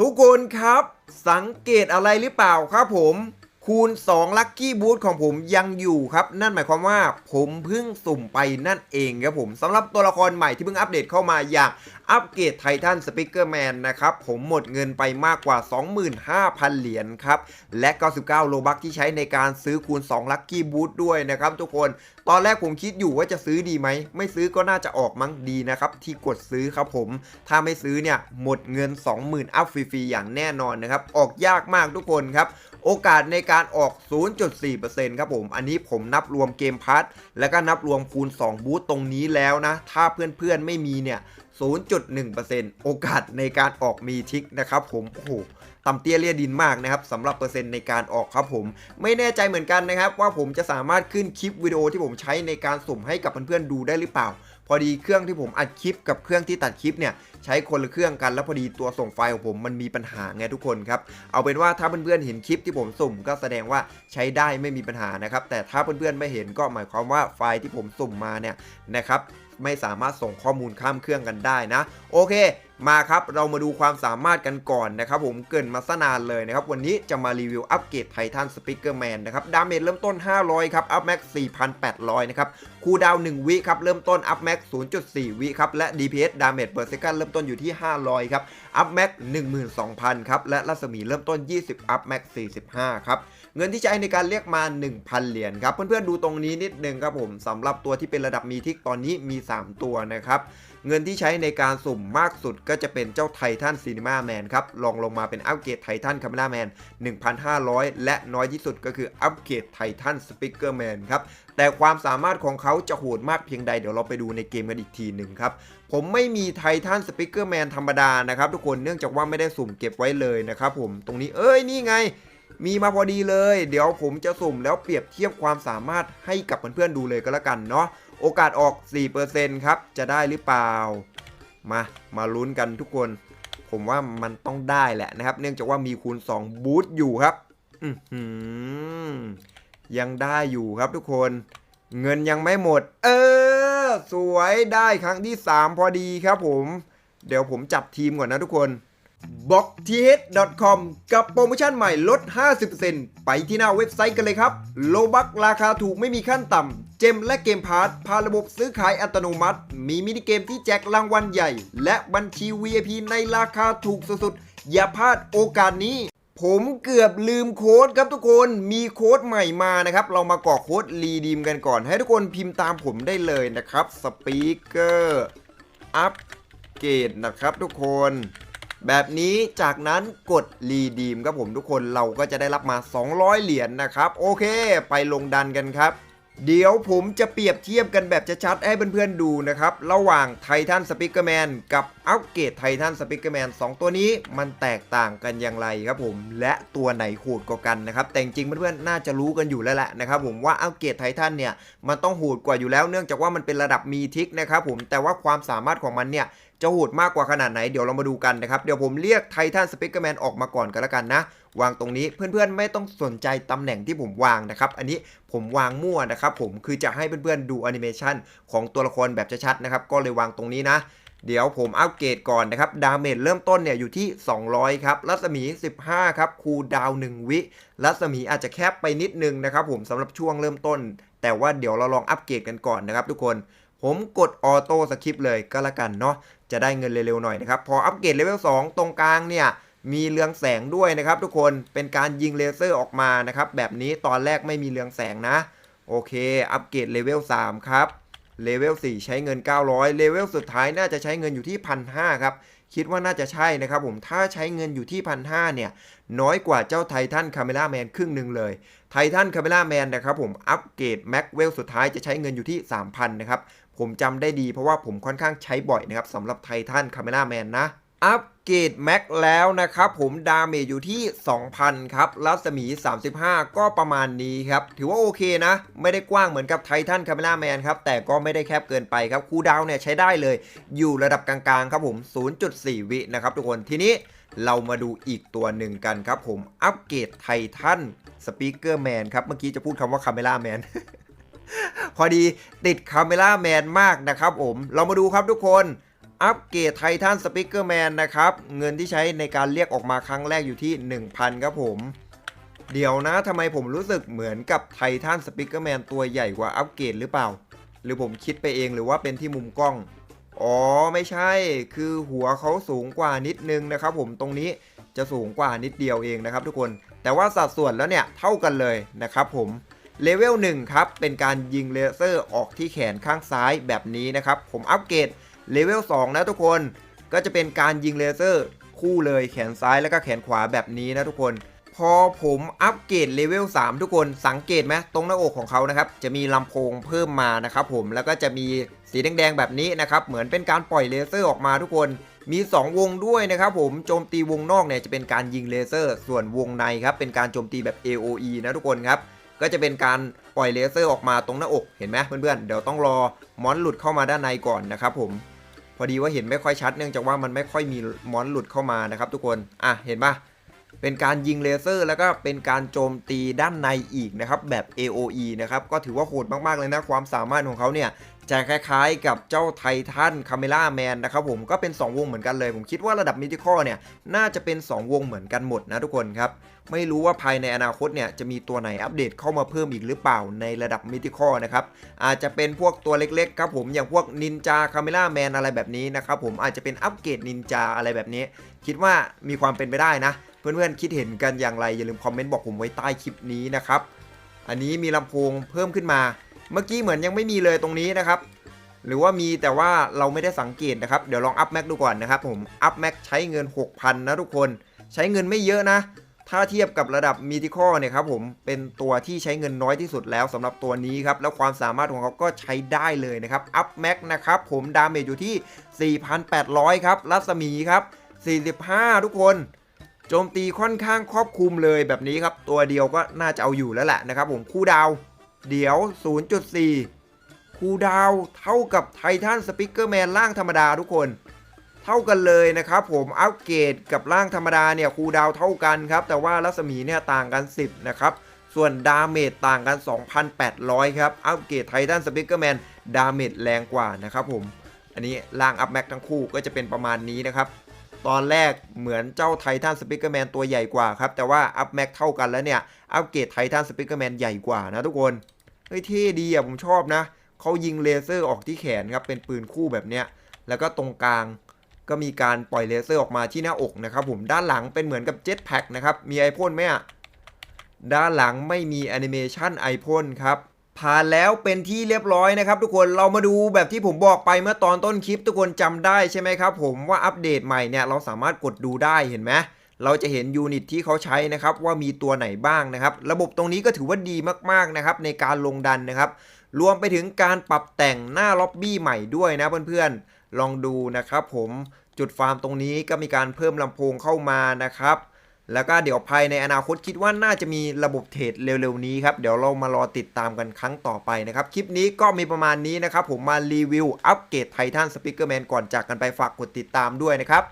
ทุกคนครับ สังเกตอะไรหรือเปล่าครับผม คูณ 2 ลัคกี้บูธของผมยังอยู่ครับ นั่นหมายความว่าผมเพิ่งสุ่มไปนั่นเองครับผมสำหรับตัวละครใหม่ที่เพิ่งอัปเดตเข้ามาอย่างอัปเกรดไททันสปิเกอร์แมนนะครับ ผมหมดเงินไปมากกว่า 25,000 เหรียญครับ และ 99 โลบักที่ใช้ในการซื้อคูณ 2 ลัคกี้บูธด้วยนะครับทุกคนตอนแรกผมคิดอยู่ว่าจะซื้อดีไหม ไม่ซื้อก็น่าจะออกมั้งดีนะครับ ที่กดซื้อครับผม ถ้าไม่ซื้อเนี่ยหมดเงิน 20,000 อัพฟรีๆอย่างแน่นอนนะครับ ออกยากมากทุกคนครับ โอกาสในการออก 0.4%ครับผม อันนี้ผมนับรวมเกมพาร์ทแล้วก็นับรวมคูณ 2 บูธตรงนี้แล้วนะ ถ้าเพื่อนๆไม่มีเนี่ย 0.1%โอกาสในการออกมีทิกนะครับผมโอ้โหต่ำเตี้ยเลียดินมากนะครับสำหรับเปอร์เซ็นต์ในการออกครับผม ไม่แน่ใจเหมือนกันนะครับ ว่าผมจะสามารถขึ้นคลิปวิดีโอที่ผมใช้ในการสุ่มให้กับเพื่อนๆดูได้หรือเปล่า พอดีเครื่องที่ผมอัดคลิปกับเครื่องที่ตัดคลิปเนี่ยใช้คนละเครื่องกันแล้วพอดีตัวส่งไฟล์ของผมมันมีปัญหาไงทุกคนครับเอาเป็นว่าถ้าเพื่อนๆเห็นคลิปที่ผมสุ่มก็แสดงว่าใช้ได้ไม่มีปัญหานะครับแต่ถ้าเพื่อนๆไม่เห็นก็หมายความว่าไฟล์ที่ผมสุ่มมาเนี่ยนะครับไม่สามารถส่งข้อมูลข้ามเครื่องกันได้นะ โอเคมาครับ เรามาดูความสามารถกันก่อนนะครับผมเกินมาสนานเลยนะครับ วันนี้จะมารีวิวอัปเกรดไททันสปิเกอร์แมนนะครับดาเมจเริ่มต้น 500 ครับ อัพแม็ก4,800 นะครับ คูดาว 1 วิครับ เริ่มต้นอัพแม็ก0.4 วิครับ และ DPS ดาเมจเปอร์เซกันเริ่มต้นอยู่ที่ 500 ครับ อัพแม็ก12,000 ครับ และรัศมีเริ่มต้น 20 อัพแม็ก45 ครับ เงินที่ใช้ในการเรียกมา 1,000 เหรียญครับเพื่อนๆดูตรงนี้นิดนึงครับผมสำหรับตัวที่เป็นระดับมีทิกตอนนี้มี 3 ตัวนะครับ เงินที่ใช้ในการสุ่มมากสุดก็จะเป็นเจ้าไททันซีนีมาแมนครับลองลงมาเป็นอัปเกรดไททันคาเมล่าแมน1,500 และน้อยที่สุดก็คืออัปเกรดไททันสปิเกอร์แมนครับแต่ความสามารถของเขาจะโหดมากเพียงใด เดี๋ยวเราไปดูในเกมกันอีกทีหนึ่งครับผมไม่มีไททันสปิเกอร์แมนธรรมดานะครับทุกคนเนื่องจากว่าไม่ได้สุ่มเก็บไว้เลยนะครับผมตรงนี้เอ้ยนี่ไง มีมาพอดีเลย เดี๋ยวผมจะสุ่มแล้วเปรียบเทียบความสามารถให้กับเพื่อนๆดูเลยก็แล้วกันเนาะโอกาสออก 4%ครับ จะได้หรือเปล่า มา มาลุ้นกันทุกคน ผมว่ามันต้องได้แหละนะครับ เนื่องจากว่ามีคูณ 2 บูทอยู่ครับยังได้อยู่ครับทุกคน เงินยังไม่หมด เออ สวยได้ครั้งที่ 3 พอดีครับผม เดี๋ยวผมจับทีมก่อนนะทุกคน b o x t h c o m กับโปรโมชั่นใหม่ลด 50%ไปที่หน้าเว็บไซต์กันเลยครับ โลบักราคาถูกไม่มีขั้นต่ำ เจมและเกมพาร์ทผ่าระบบซื้อขายอัตโนมัติ มีมินิเกมที่แจกรางวัลใหญ่ และบัญชี VIP ในราคาถูกสุดๆ อย่าพลาดโอกาสนี้ ผมเกือบลืมโค้ดครับทุกคน มีโค้ดใหม่มานะครับ เรามากรอกโค้ดรีดีมกันก่อน ให้ทุกคนพิมพ์ตามผมได้เลยนะครับสปีกเกอร์อัปเกรดนะครับทุกคน แบบนี้จากนั้นกดรีดีมครับผมทุกคนเราก็จะได้รับมา 200 เหรียญนะครับ โอเค ไปลงดันกันครับ เดี๋ยวผมจะเปรียบเทียบกันแบบชัดๆให้เพื่อนๆดูนะครับ ระหว่างไททันสปิเกอร์แมนกับอัปเกรดไททันสปิเกอร์แมน2ตัวนี้มันแตกต่างกันอย่างไรครับผม และตัวไหนโหดกว่ากันนะครับ แต่จริงๆเพื่อนๆน่าจะรู้กันอยู่แล้วแหละนะครับผมว่าอัปเกรดไททันเนี่ยมันต้องโหดกว่าอยู่แล้วเนื่องจากว่ามันเป็นระดับมีทิกนะครับผมแต่ว่าความสามารถของมันเนี่ยจะโหดมากกว่าขนาดไหนเดี๋ยวเรามาดูกันนะครับ เดี๋ยวผมเรียกไททันสปิเกอร์แมนออกมาก่อนกันแล้วกันนะ วางตรงนี้เพื่อนๆไม่ต้องสนใจตำแหน่งที่ผมวางนะครับ อันนี้ผมวางมั่วนะครับผมคือจะให้เพื่อนๆดูแอนิเมชันของตัวละครแบบชัดๆนะครับก็เลยวางตรงนี้นะเดี๋ยวผมอัปเกรดก่อนนะครับ ดาเมจเริ่มต้นเนี่ยอยู่ที่ 200 ครับ รัศมี 15 ครับ คูลดาวน์1วิ รัศมีอาจจะแคบไปนิดนึงนะครับผมสำหรับช่วงเริ่มต้น แต่ว่าเดี๋ยวเราลองอัปเกรดกันก่อนนะครับทุกคน ผมกดออโต้สคริปเลยก็แล้วกันเนาะจะได้เงินเร็วๆหน่อยนะครับ พออัปเกรดเลเวล2ตรงกลางเนี่ยมีเรืองแสงด้วยนะครับ ทุกคนเป็นการยิงเลเซอร์ออกมานะครับ แบบนี้ตอนแรกไม่มีเรืองแสงนะ โอเค อัปเกรดเลเวล3ครับเลเวล4ใช้เงิน 900เลเวลสุดท้ายน่าจะใช้เงินอยู่ที่1,500ครับคิดว่าน่าจะใช่นะครับผมถ้าใช้เงินอยู่ที่1,500เนี่ย น้อยกว่าเจ้าไททันคาเมล่าแมนครึ่งหนึ่งเลยไททันคาเมล่าแมนนะครับผมอัปเกรดแม็กเวลสุดท้ายจะใช้เงินอยู่ที่ 3,000 นะครับ ผมจำได้ดีเพราะว่าผมค่อนข้างใช้บ่อยนะครับสำหรับไททันคาเมล่าแมนนะอัปเกรดแม็กแล้วนะครับผมดาเมจอยู่ที่ 2,000 ครับ รัศมี 35 ก็ประมาณนี้ครับ ถือว่าโอเคนะ ไม่ได้กว้างเหมือนกับไททันคาเมล่าแมนครับ แต่ก็ไม่ได้แคบเกินไปครับ คูดาวเนี่ยใช้ได้เลย อยู่ระดับกลางๆ ครับผม 0.4 วินะครับทุกคนทีนี้เรามาดูอีกตัวหนึ่งกันครับผมอัปเกรดไททันสปีกเกอร์แมนครับ เมื่อกี้จะพูดคำว่าคาเมล่าแมน พอดีติดคาเมล่าแมนมากนะครับผม เรามาดูครับทุกคน อัปเกรดไททันสปิเกอร์แมนนะครับ เงินที่ใช้ในการเรียกออกมาครั้งแรกอยู่ที่ 1,000 ครับผม เดี๋ยวนะทำไมผมรู้สึกเหมือนกับไททันสปิเกอร์แมนตัวใหญ่กว่าอัปเกรดหรือเปล่า หรือผมคิดไปเองหรือว่าเป็นที่มุมกล้องอ๋อไม่ใช่คือหัวเขาสูงกว่านิดนึงนะครับผมตรงนี้จะสูงกว่านิดเดียวเองนะครับทุกคน แต่ว่าสัดส่วนแล้วเนี่ยเท่ากันเลยนะครับผม เลเวล1ครับ เป็นการยิงเลเซอร์ออกที่แขนข้างซ้ายแบบนี้นะครับ ผมอัปเกรดเลเวล2นะทุกคน ก็จะเป็นการยิงเลเซอร์คู่เลยแขนซ้ายแล้วก็แขนขวาแบบนี้นะทุกคน พอผมอัปเกรดเลเวล3ทุกคนสังเกตไหมตรงหน้าอกของเขานะครับ จะมีลำโพงเพิ่มมานะครับผมแล้วก็จะมีสีแดงๆแบบนี้นะครับ เหมือนเป็นการปล่อยเลเซอร์ออกมาทุกคนมี 2 วงด้วยนะครับผมโจมตีวงนอกเนี่ยจะเป็นการยิงเลเซอร์ ส่วนวงในครับเป็นการโจมตีแบบ AOE นะทุกคนครับ ก็จะเป็นการปล่อยเลเซอร์ออกมาตรงหน้าอกเห็นไหมเพื่อนๆเดี๋ยวต้องรอมอนหลุดเข้ามาด้านในก่อนนะครับผมพอดีว่าเห็นไม่ค่อยชัดเนื่องจากว่ามันไม่ค่อยมีมอนหลุดเข้ามานะครับทุกคนอะเห็นปะ เป็นการยิงเลเซอร์ แล้วก็เป็นการโจมตีด้านในอีกนะครับแบบ AOE นะครับก็ถือว่าโหดมากๆเลยนะความสามารถของเขาเนี่ยจะคล้ายๆกับเจ้าไททันคาเมล่าแมนนะครับผมก็เป็น 2 วงเหมือนกันเลย ผมคิดว่าระดับมิติคอเนี่ยน่าจะเป็น 2 วงเหมือนกันหมดนะทุกคนครับ ไม่รู้ว่าภายในอนาคตเนี่ยจะมีตัวไหนอัปเดตเข้ามาเพิ่มอีกหรือเปล่าในระดับมิติคอนะครับอาจจะเป็นพวกตัวเล็กๆครับผมอย่างพวกนินจาคาเมล่าแมนอะไรแบบนี้นะครับผมอาจจะเป็นอัปเกรดนินจาอะไรแบบนี้ คิดว่ามีความเป็นไปได้นะ เพื่อนๆคิดเห็นกันอย่างไรอย่าลืมคอมเมนต์บอกผมไว้ใต้คลิปนี้นะครับ อันนี้มีลำโพงเพิ่มขึ้นมา เมื่อกี้เหมือนยังไม่มีเลยตรงนี้นะครับ หรือว่ามีแต่ว่าเราไม่ได้สังเกตนะครับ เดี๋ยวลองอัพแม็กดูก่อนนะครับผมอัพแม็กใช้เงิน 6,000 นะทุกคน ใช้เงินไม่เยอะนะ ถ้าเทียบกับระดับมีทิคอเนี่ยครับผมเป็นตัวที่ใช้เงินน้อยที่สุดแล้วสำหรับตัวนี้ครับแล้วความสามารถของเขาก็ใช้ได้เลยนะครับอัพแม็กนะครับผมดาเมจอยู่ที่ 4,800 ครับรัศมีครับ45 ทุกคน โจมตีค่อนข้างครอบคลุมเลยแบบนี้ครับ ตัวเดียวก็น่าจะเอาอยู่แล้วแหละนะครับผมคู่ดาว เดี๋ยว 0.4 คูลดาวเท่ากับไททันสปิเกอร์แมนร่างธรรมดาทุกคน เท่ากันเลยนะครับผมอัปเกรดกับร่างธรรมดาเนี่ยคูลดาวเท่ากันครับ แต่ว่ารัศมีเนี่ยต่างกัน 10 นะครับส่วนดาเมจต่างกัน 2,800 ครับ อัปเกรดไททันสปิเกอร์แมนดาเมจแรงกว่านะครับผม อันนี้ร่างอัพแม็กทั้งคู่ก็จะเป็นประมาณนี้นะครับ ตอนแรกเหมือนเจ้าไททันสปิเกอร์แมนตัวใหญ่กว่าครับ แต่ว่าอัพแม็กเท่ากันแล้วเนี่ย อัปเกรดไททันสปิเกอร์แมนใหญ่กว่านะทุกคน เฮ้ยเท่ดีอะผมชอบนะ เขายิงเลเซอร์ออกที่แขนครับ เป็นปืนคู่แบบเนี้ย แล้วก็ตรงกลางก็มีการปล่อยเลเซอร์ออกมาที่หน้าอกนะครับผมด้านหลังเป็นเหมือนกับเจ็ตแพ็กนะครับ มีไอพ่นไหมอะด้านหลังไม่มีแอนิเมชันไอพ่นครับ ผ่านแล้วเป็นที่เรียบร้อยนะครับ ทุกคนเรามาดูแบบที่ผมบอกไปเมื่อตอนต้นคลิป ทุกคนจำได้ใช่ไหมครับ ผมว่าอัปเดตใหม่เนี่ยเราสามารถกดดูได้เห็นไหมเราจะเห็นยูนิตที่เขาใช้นะครับว่ามีตัวไหนบ้างนะครับ ระบบตรงนี้ก็ถือว่าดีมากๆนะครับในการลงดันนะครับ รวมไปถึงการปรับแต่งหน้าล็อบบี้ใหม่ด้วยนะเพื่อนๆลองดูนะครับ ผมจุดฟาร์มตรงนี้ก็มีการเพิ่มลำโพงเข้ามานะครับ แล้วก็เดี๋ยวภายในอนาคตคิดว่าน่าจะมีระบบเทรดเร็วๆนี้ครับ เดี๋ยวเรามารอติดตามกันครั้งต่อไปนะครับ คลิปนี้ก็มีประมาณนี้นะครับ ผมมารีวิวอัปเกรดไททันสปิเกอร์แมนก่อนจากกันไปฝากกดติดตามด้วยนะครับ